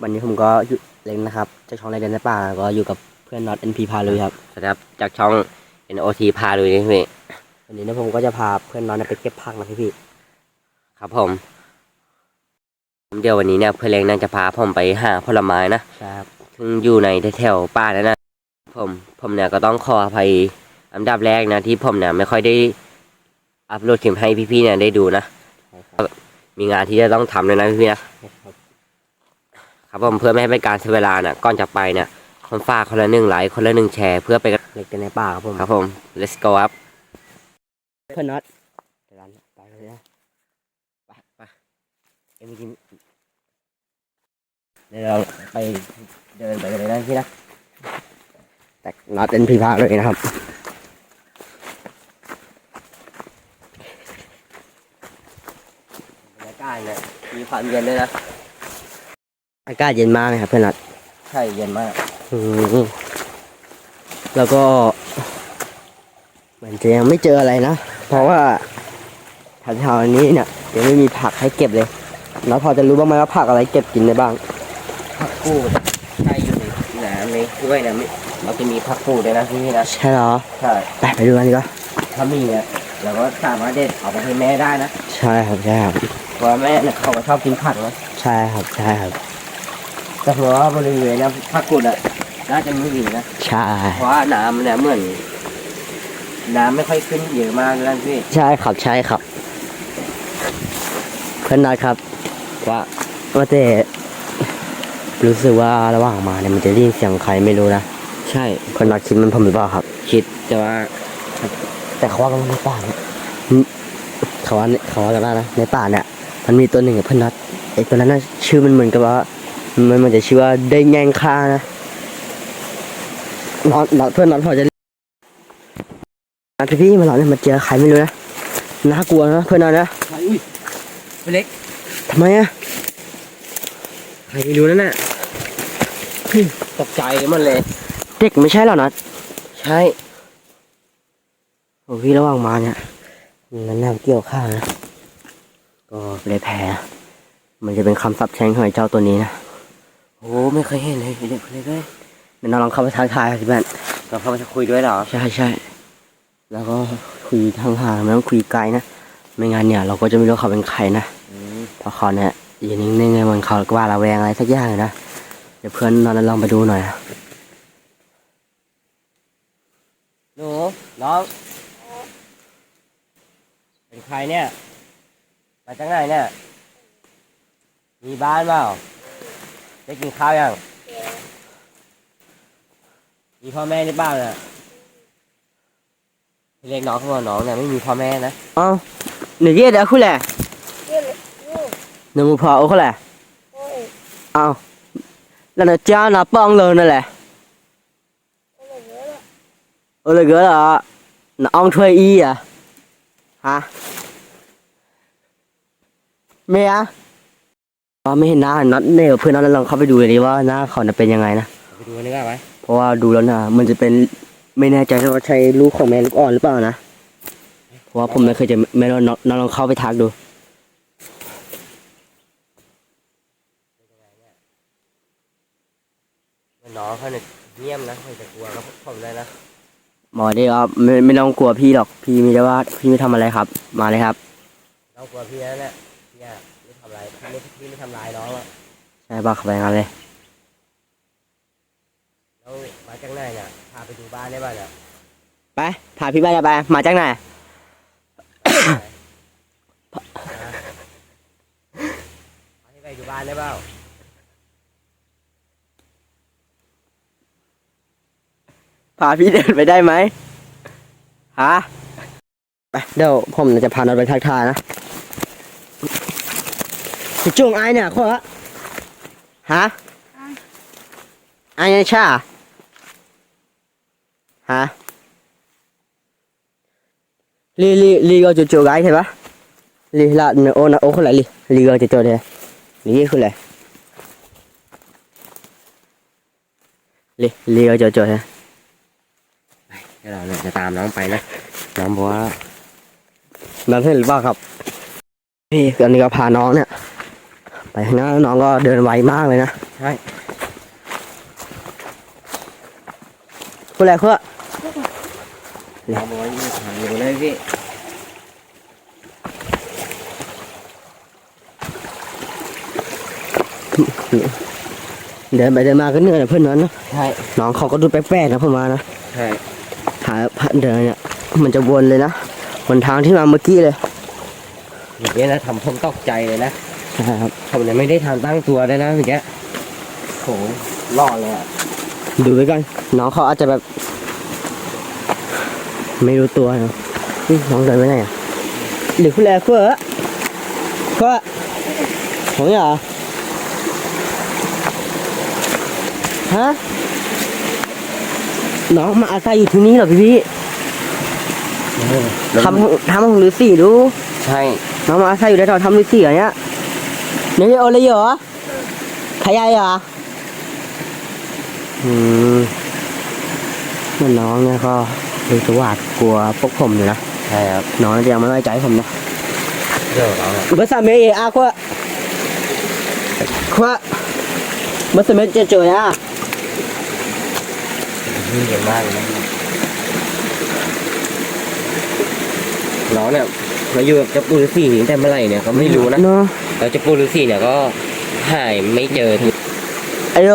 วันนี้ผมก็อยู่เล่นนะครับจากช่องไรเดนในป่าก็อยู่กับเพื่อนน็อตเอ็นพีพาลุยครับสวัสดีครับจากช่อง NOT พาดูนี่พี่วันนี้เนยผมก็จะพาเพื่อนน็อตเนี่ยไปเก็บผักนะพี่พี่ครับผม เดี๋ยววันนี้เนี่ยเพื่อนเล้งน่าจะพาผมไปหาผลไม้นะใช่ครับซึ่งอยู่ในแถวๆป่านั่นนะผมผมเนี่ยก็ต้องขออภัยอันดับแรกนะที่ผมเนี่ยไม่ค่อยได้อัพโหลดคลิปให้พี่ๆเนี่ยได้ดูนะใช่ครับมีงานที่จะต้องทำเลยนะพี่ๆนะ ครับครับผมเพื่อไม่ให้เป็นการเสียเวลาน่ะก่อนจะไปเนี่ยคนฝากคนละหนึ่งไลค์คนละหนึ่งแชร์เพื่อไปกันเล็กกันในป่าครับผมครับผม let's go up เพื่อนน็อตเดี๋ยวร้านไปเลยนะไปไปเอ็มกินเดี๋ยวเราไปเดินไปเลยนะพี่นะแต่น็อตเอ็นพีพาเลยนะครับบรรยากาศเนี่ยมีความเย็นด้วยนะ อากาศเย็นมากเลยครับเพื่อนน็อตใช่เย็นมากอืมแล้วก็เหมือนจะยังไม่เจออะไรนะ เพราะว่าแถวๆนี้เนี่ยยังไม่มีผักให้เก็บเลยแล้วพอจะรู้บ้างไหมว่าผักอะไรเก็บกินได้บ้าง ผักกูดใช่อยู่ในน้ำในถ้วยนะมิเราจะมีผักกูดด้วยนะที่นี่นะใช่เหรอใช่ไปไปดูกันดีกว่าถ้ามีเนี่ยเราก็สามารถเด็ดเอาไปให้แม่ได้นะ ใช่ครับใช่ครับเพราะว่าแม่เนี่ยเขาก็ชอบกินผักนะใช่ครับใช่ครับ แต่เพราะว่าบริเวณนะผักกูดอะน่าจะไม่มีนะใช่ เพราะว่าน้ำเนี่ยเหมือนน้ำไม่ค่อยขึ้นเยอะมากนั่นพี่ใช่ครับใช่ครับ เพื่อนนัดครับ ว่าว่าแต่รู้สึกว่าระหว่างมาเนี่ยมันจะได้ยินเสียงใครไม่รู้นะใช่เพื่อนนัดคิดมันผมหรือเปล่าครับ คิดแต่ว่า แต่เขาว่ากันว่าในป่าเนี่ยอืมเขาว่าเขาว่ากันว่านะในป่าเนี่ย มันมีตัวหนึ่งกับเพื่อนนัดไอ้ตัวนั้นน่ะชื่อมันเหมือนกับว่า มันมันจะชื่อว่าได้แย่งค่านะนอนนอนเพื่อนนอนพอจะพี่พี่ๆมาหลอนเนี่ยมาเจอใครไม่รู้นะน่ากลัวนะเพื่อนนอนนะอุ้ยเล็กทำไมอะใครไม่รู้นั่นน่ะตกใจมันเลย เด็กไม่ใช่หรอนัดใช่โอ้พี่ระหว่างมาเนี่ยนั่นน้ำเกี่ยวข้าวนะก็เลยแพ้มันจะเป็นคำสับแช่งของไอ้เจ้าตัวนี้นะ โอ้ไม่เคยเห็นเลยเด็กคนนี้เลยเดี๋ยวน้องลองเข้าไปทักทายสิเพื่อนเราเข้ามาจะคุยด้วยเหรอใช่ใช่แล้วก็คุยทางห่างๆไม่ต้องคุยไกลนะไม่งั้นเนี่ย เราก็จะไม่รู้เขาเป็นใครนะเพราะเขาเนี่ยอยู่นิ่งๆไงเหมันเขาก็ว่าระแวงอะไรสักอย่างเลยนะเดี๋ยวเพื่อนนอนลองไปดูหน่อยนะหนูน้องเป็นใครเนี่ย มาจากไหนเนี่ย มีบ้านเปล่า ได้กินข้าวยังมีพ่อแม่หรือเปล่าเนี่ยพี่เล็กน้องเขาบอกน้องเนี่ยไม่มีพ่อแม่นะเอ้าหนึ่งเยี่ยเดี๋ยวคุณแหละหนึ่งมือพอโอ้คุณแหละเอ้าแล้วเนี่ยเจ้าน่ะป้องเลยนั่นแหละเออเลยเกอเหรอน่ะอ้องช่วยอีอะฮะเมีย อ๋อไม่เห็นหน้าน็อตเนี่ยเพื่อนน็อตลองเข้าไปดูเลยดิว่าหน้าเขาน่ะเป็นยังไงนะไปดูกันดีกว่าไหมเพราะว่าดูแล้วนะมันจะเป็นไม่แน่ใจว่าใช่ลูกของแม่ลูกอ่อนหรือเปล่านะเพราะว่าผมไม่เคยจะไม่ลองน้องลองเข้าไปทักดูน้องเขาเนี่ยเยี่ยมนะไม่จะกลัวกับผมเลยนะหมอดีครับไม่ไม่ต้องกลัวพี่หรอกพี่มีแต่ว่าพี่ไม่ทำอะไรครับ มาเลยครับน้องกลัวพี่แล้วเนี่ยพี่อะไม่ทำอะไรพี่ไม่พี่ไม่ทำร้ายน้องอะใช่ป่ะขับไปงานเลย แล้วมาจากไหนเนี่ยพาไปดูบ้านได้ป่ะเนี่ยไปพาพี่ไปไป มาจากไหน พาที่ไปดูบ้านได้เปล่าพาพี่เดินไปได้ไหมฮะ ไปเดี๋ยวผมจะพาน้องไปทักทายนะ จะจุงไอเนี่ยข้อละฮะไอเนี่ยชาฮะลีลีลีก็จะจูไอใช่ปะลีละเนโอนะโอคนละลีลีก็จะจูเลยลีคนละลีลีก็จะจูเลยเดี๋ยวเราเนี่ยจะตามน้องไปนะน้องบอกว่านั่นเห็นหรือเปล่าครับพี่ตอนนี้ก็พาน้องเนี่ย ไปข้างหน้าน้องก็เดินไวมากเลยนะ ใช่พูดอะไรเพื่อเราบอกว่าอยู่ทางอยู่เลยพี่เดินไปเดินมาก็เหนื่อยนะเพื่อนนั้นนะใช่น้องเขาก็ดูแปลกๆนะเพื่อนมานะใช่หาผ่านเดินเนี่ยมันจะวนเลยนะวนทางที่มาเมื่อกี้เลยอย่างนี้นะทำผมตกใจเลยนะ นะครับผมเนี่ยไม่ได้ทันตั้งตัวเลยนะเมื่อกี้โหรอดเลยอะดูไว้ก่อนน้องเขาอาจจะแบบ ไม่รู้ตัวนะนี่น้องเดินไปไหนอะหรือคุณแลเพื่อเพื่อของเหรอฮะน้องมาอาศัยอยู่ที่นี่เหรอพี่พี่ทำทำของฤาษีดู ใช่ น้องมาอาศัยอยู่ในตอนทำฤาษีเหรอเนี่ย นี่โอเลยเหรอขยายเหรออืมมันน้องเนี่ยก็ดูจะหวาดกลัวพวกผมอยู่นะ ใช่ครับ น้องจะยังไม่ไว้ใจผมนะเดี๋ยวเราเนี่ยภาษาเมย์อาควะควะภาษาเมย์จะเจออะยิ่งเยอะมากเลยนะเราเนี่ย มาอยู่กับเจ้าปูฤาษีตั้งแต่เมื่อไหร่เนี่ยก็ไม่รู้นะเนาะแล้วเจ้าปูฤาษีเนี่ยก็หายไม่เจอทีไอ้โย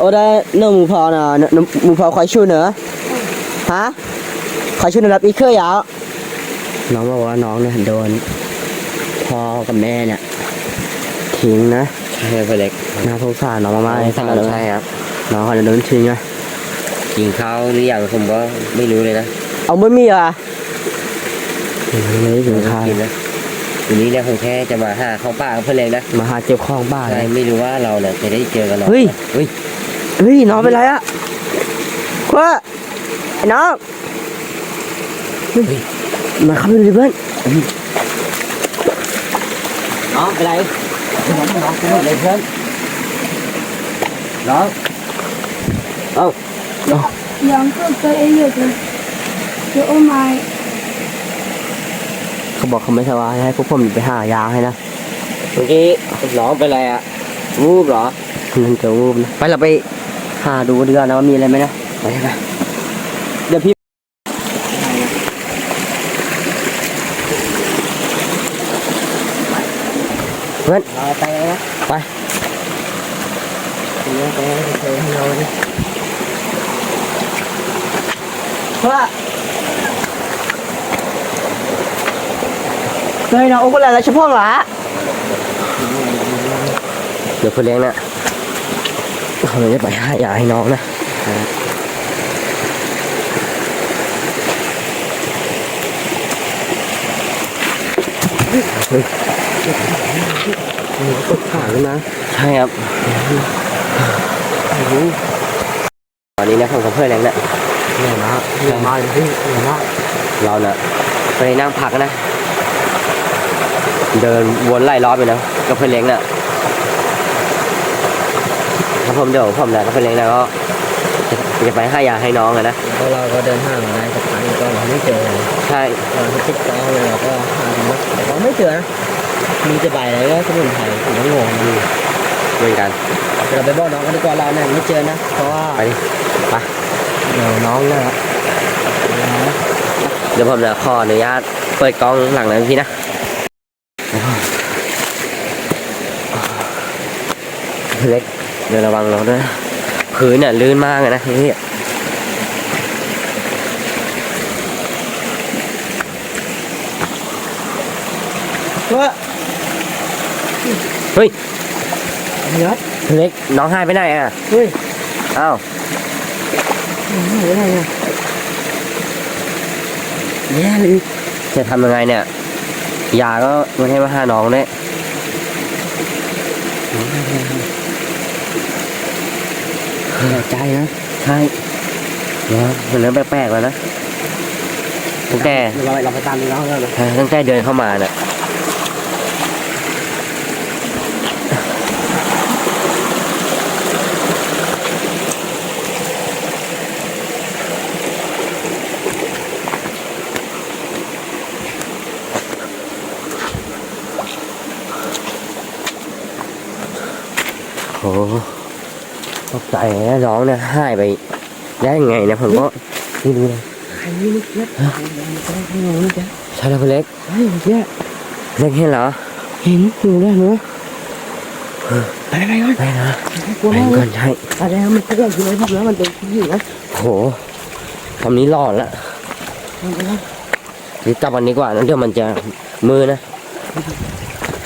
โอ้ได้เนื้อหมูพอนะเนื้อหมูพอควายชูเนอะฮะควายชูเนอะรับอีกเคยยาวน้องบอกว่าน้องเนี่ยโดนพ่อกับแม่เนี่ยทิ้งนะใช่เพื่อนเล็กน่าสงสารน้องมากๆเลยสั่งใช่ครับน้องเขาจะโดนทิ้งไงกินข้าวหรือยังผมก็ไม่รู้เลยนะเอาไม่มีอะ ไม่ได้ถึงข้าวกินนะทีนี้เนี่ยผมแค่จะมาหาข้าวป่ากับเพื่อนเล็กนะมาหาเจ็บของบ้านใช่ย ไม่รู้ว่าเราเนี่ยจะได้เจอกันหรอเฮ้ย เฮ้ยเฮ้ยน้องเป็นไรอะคว้าไอ้น้องเฮ้ยมาเข้าไปดูดิเพื่อนน้องเป็นไรน้องน้องเป็นไรเพื่อนน้อง Yanko ka iyo ka. Yo oh my. เขาบอกเขาไม่สบายให้พวกผมไปหายาให้นะเมื่อกี้น้องเป็นอะไรอะวูบเหรอมันจะวูบนะไปเราไปหาดูดีกว่านะว่ามีอะไรไหมนะไปไหมเดี๋ยวพี่เพื่อนเราไปนะไปเดี๋ยวไปเจอให้เราดิเพื่อ เฮ้ยน้องอุ้มอะไรแล้วเฉพาะเหรอเดี๋ยวเพื่อนเลี้ยงน่ะเราจะไปหายาให้น้องนะเฮ้ยกดขาขึ้นมาใช่ครับตอนนี้นะผมกับเพื่อนเลี้ยงน่ะเหนื่อยมากเหนื่อยมากเลยพี่เหนื่อยมากเราน่ะไปนั่งพักนะ เดินวนไล่รอบไปนะกับเพื่อนเลี้ยงน่ะถ้าผมเดี๋ยวผมนะกับเพื่อนเลี้ยงนะก็จะจะไปให้ยาให้น้องอะนะแล้วเราก็เดินห้างมาได้สักพักหนึ่งก็เราไม่เจอเลยใช่เราก็ติดต่อเลยเราก็หาดูนะแต่เราไม่เจอนะมีแต่ใบอะไรก็สมุนไพรผมก็งงอยู่เหมือนกันเดี๋ยวเราไปบอกน้องกันดีกว่าเราเนี่ยไม่เจอนะเพราะว่าไปดิไปเดี๋ยวน้องเนี่ยเดี๋ยวผมจะขออนุญาตเปิดกล้องหลังนั้นพี่นะ เล็กเดี๋ยวระวังเราด้วยนะพื้นเนี่ยลื่นมากเลยนะพี่ก็เฮ้ยเนื้อเล็กน้องหายไปไหนอะเฮ้ยอ้าวหายไปไหนเนี่ยแย่เลยจะทำยังไงเนี่ยยาก็ไมันให้มาหาน้องเนี่ยแย่ ใจนะใช่เนาะมันเริ่มแปลกๆแล้วนะตั้งแต่เราเราไปตามน้องกันเลยตั้งแต่เดินเข้ามาน่ะเตกใจนะน้องเนี่ยหายไปได้ยังไงนะผมก็ไม่รู้เลยใครนี่เมื่อกี้ใครนี่เมื่อกี้ใช่แล้วพี่เล็กใช่เมื่อกี้เล็กเห็นเหรอเห็นอยู่ได้ไหมไปไปก่อนไม่นะกลัวไปมากก่เลอยนใช่อะไรนะมันเพื่อนอยู่ในพวกนั้นมันเป็นผู้หญิงนะโหคำนี้หลอนละมันเป็นรีบกลับวันนี้กว่านั้นเดี๋ยวมันจะมือนะ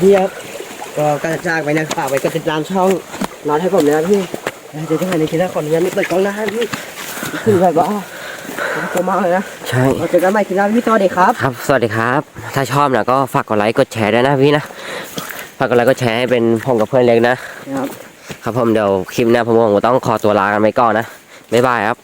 พี่ครับก็การจะจากไปนะฝากไปกดติดตามช่องนอนให้ผมนะพี่ เดี๋ยวจะให้ในคลิปหน้าขออนุญาตไม่เปิดกล้องหน้าให้พี่คือแบบว่าผมกลัวมากเลยนะใช่เราเจอกันใหม่คลิปหน้าพี่ต่อเด็กครับ ครับ สวัสดีครับ ถ้าชอบนะก็ฝากกดไลค์กดแชร์ด้วยนะพี่นะ ฝากกดไลค์กดแชร์ให้เป็นผมกับเพื่อนเล็กนะครับ ครับผมเดี๋ยวคลิปหน้าผมคงต้องขอตัวลากันไปก่อนนะบ๊ายบายครับ